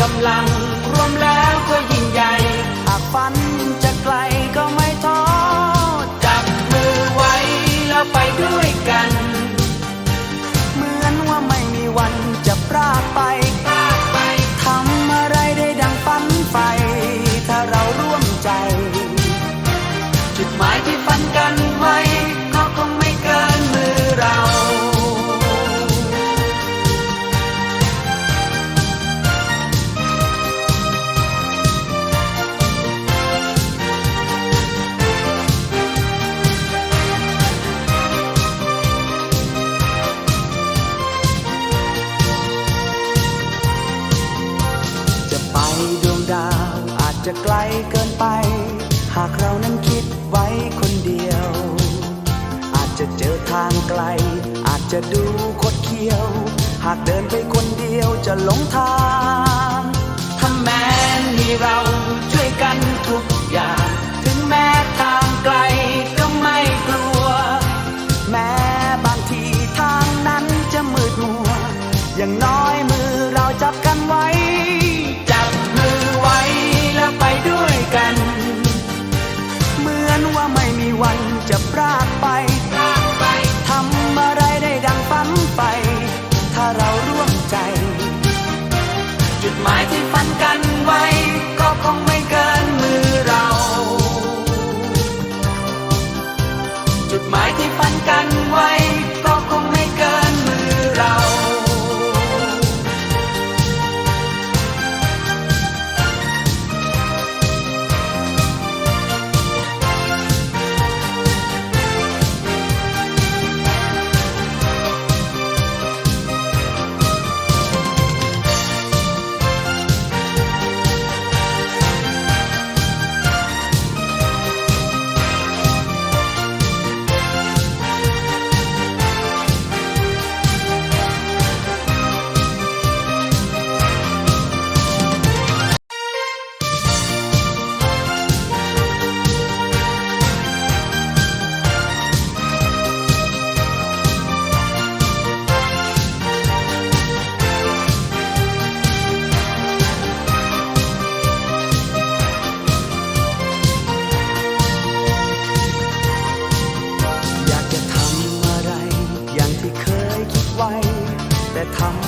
กำลังรวมแล้วก็ยิ่งใหญ่หากฝันจะไกล จะไกลเกินไป หากเรานั้นคิดไว้คนเดียว อาจจะเจอทางไกล อาจจะดูคดเคี้ยว หากเดินไปคนเดียวจะหลงทางถ้าแม้มีเราช่วยกันทุกอย่าง ถึงแม้ทางไกลก็ไม่กลัว come.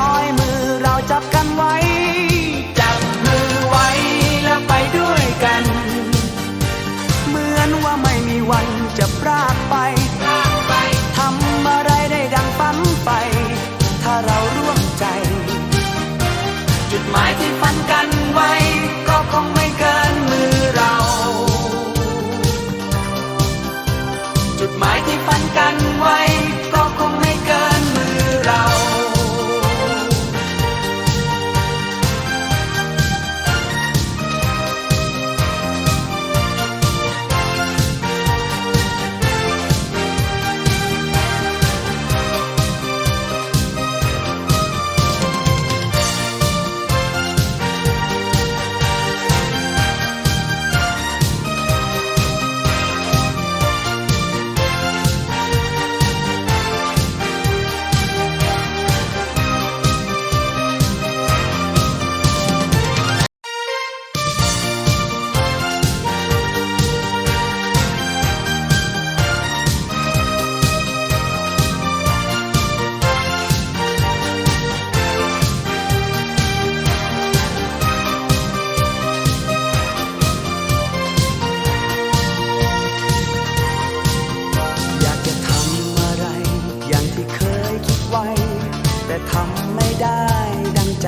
อย ทำไม่ได้ดังใจ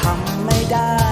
ทำไม่ได้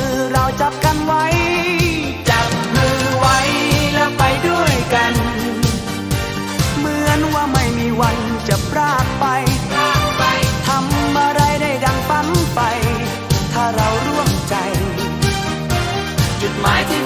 อ วันจะพรากไป ทำอะไรได้ดังฝันไป ถ้าเราร่วมใจ จุดหมายที่